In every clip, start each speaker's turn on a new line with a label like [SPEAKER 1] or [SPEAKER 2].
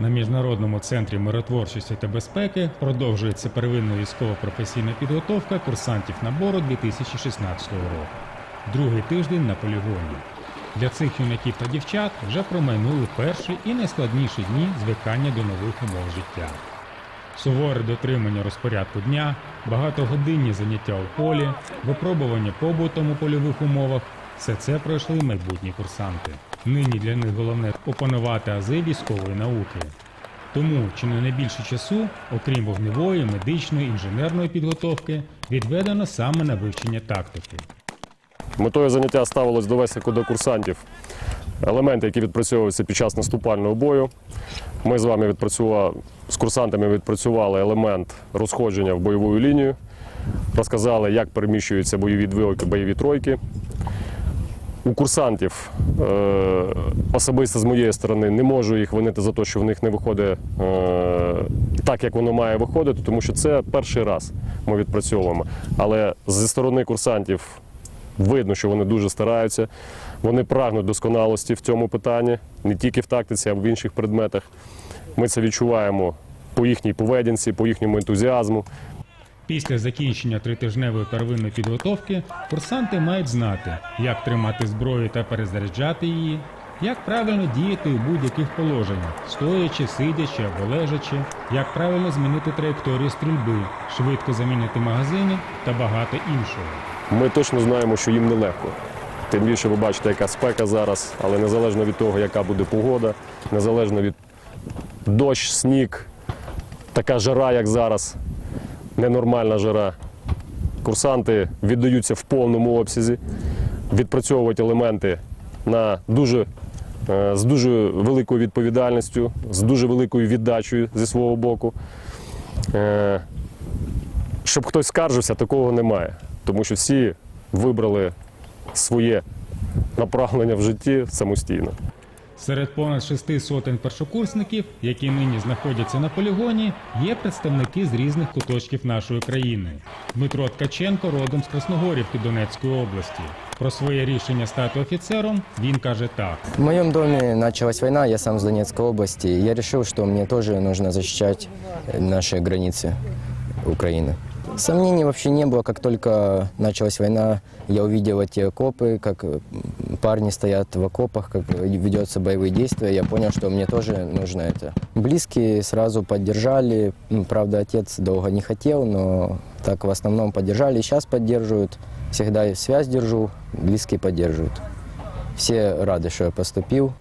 [SPEAKER 1] На міжнародному центрі миротворчості та безпеки продовжується первинна військово-професійна підготовка курсантів набору 2016 року. Другий тиждень на полігоні. Для цих юнаків та дівчат вже промайнули перші і найскладніші дні звикання до нових умов життя. Суворе дотримання розпорядку дня, багатогодинні заняття у полі, випробування побутом у польових умовах все це пройшли майбутні курсанти. Нині для них головне опанувати ази військової науки. Тому чи не найбільше часу, окрім вогневої, медичної, інженерної підготовки, відведено саме на вивчення тактики.
[SPEAKER 2] Метою заняття ставилось довести до курсантів елементи, які відпрацьовуються під час наступального бою. Ми з вами відпрацювали з курсантами відпрацювали елемент розходження в бойову лінію, розказали, як переміщуються бойові двойки, бойові тройки. У курсантів е, особисто з моєї сторони не можу їх винити за те, що в них не виходить е, так, як воно має виходити, тому що це перший раз ми відпрацьовуємо. Але зі сторони курсантів видно, що вони дуже стараються. Вони прагнуть досконалості в цьому питанні, не тільки в тактиці, а й в інших предметах. Ми це відчуваємо по їхній поведінці, по їхньому ентузіазму.
[SPEAKER 1] Після закінчення тритижневої первинної підготовки курсанти мають знати, як тримати зброю та перезаряджати її, як правильно діяти у будь-яких положеннях, стоячи, сидячи або лежачи, як правильно змінити траєкторію стрільби, швидко замінити магазини та багато іншого.
[SPEAKER 2] Ми точно знаємо, що їм нелегко. Тим більше ви бачите, яка спека зараз, але незалежно від того, яка буде погода, незалежно від дощ, сніг, така жара, як зараз, ненормальна жара. Курсанти віддаються в повному обсязі, відпрацьовують елементи на дуже, е, з дуже великою відповідальністю, з дуже великою віддачею зі свого боку. Е, Щоб хтось скаржився, такого немає. Тому що всі вибрали своє направлення в житті самостійно.
[SPEAKER 1] Серед понад шести сотень першокурсників, які нині знаходяться на полігоні, є представники з різних куточків нашої країни. Дмитро Ткаченко родом з Красногорівки Донецької області. Про своє рішення стати офіцером він каже так.
[SPEAKER 3] В моем доме началась война, я сам с Донецкой области. и Я решил, что мне тоже нужно защищать э, наши границы Украины. Сомнений вообще не было, как только началась война, я увидел эти окопы, как э, парни стоят в окопах, как ведется боевые действия, я понял, что мне тоже нужно это. Близкие сразу поддержали, Ну, правда, отец долго не хотел, но так в основном поддержали, и сейчас поддерживают, всегда связь держу, близкие поддерживают. Все рады, що я поступив.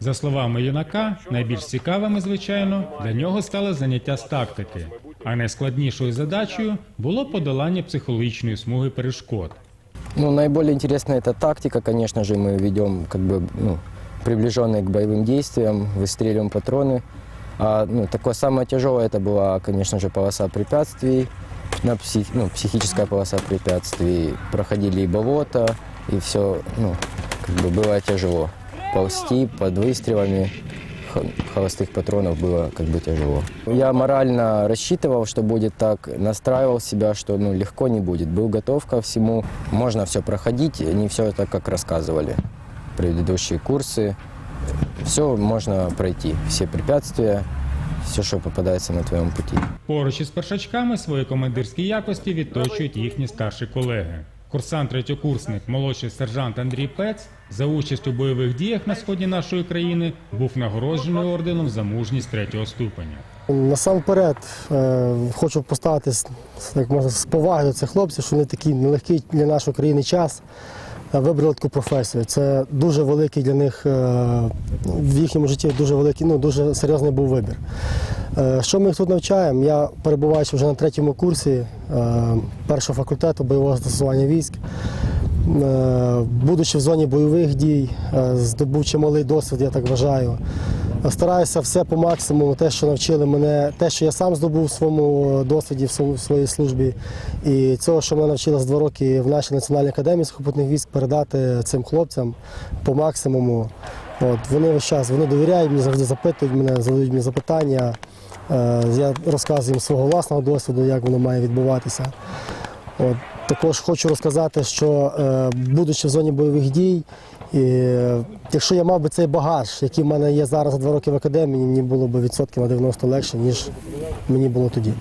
[SPEAKER 1] За словами юнака, найбільш цікавими, звичайно, для нього стало заняття з тактики. А найскладнішою задачею було подолання психологічної смуги перешкод.
[SPEAKER 3] Ну, наиболее интересная это тактика, конечно же, мы ведем как бы ну, приближенные к боевым действиям, выстреливаем патроны. А ну, такое самое тяжелое это была, конечно же, полоса препятствий, на псих- ну, психическая полоса препятствий. Проходили и болото, и все, ну, как бы было тяжело. Ползти под выстрелами х- холостых патронов было как бы тяжело. Я морально рассчитывал, что будет так, настраивал себя, что ну, легко не будет. Был готов ко всему. Можно все проходить, не все так, как рассказывали предыдущие курсы. Все можно пройти, все препятствия, все, что попадается на твоем пути.
[SPEAKER 1] Поруч із першачками свої командирські якості відточують їхні старші колеги. Курсант третьокурсник, молодший сержант Андрій Пец за участь у бойових діях на сході нашої країни був нагороджений орденом за мужність третього ступеня.
[SPEAKER 4] Насамперед е, хочу поставитись як можна з поваги до цих хлопців, що вони такий нелегкий для нашої країни час е, вибрали таку професію. Це дуже великий для них е, в їхньому житті дуже великий, ну дуже серйозний був вибір. Е, Що ми їх тут навчаємо? Я перебуваючи вже на третьому курсі е, першого факультету бойового застосування військ. Е, Будучи в зоні бойових дій, здобув чималий досвід, я так вважаю. Стараюся все по максимуму, те, що навчили мене, те, що я сам здобув в своєму досвіді, в своїй службі. І цього, що мене навчили за два роки в нашій Національній академії сухопутних військ, передати цим хлопцям по максимуму. От, вони весь час вони довіряють мені, завжди запитують мене, задають мені запитання. Е, Я розказую їм свого власного досвіду, як воно має відбуватися. От, також хочу розказати, що е, будучи в зоні бойових дій, І якщо я мав би цей багаж, який в мене є зараз за два роки в академії, мені було б відсотків на 90 легше, ніж мені було тоді.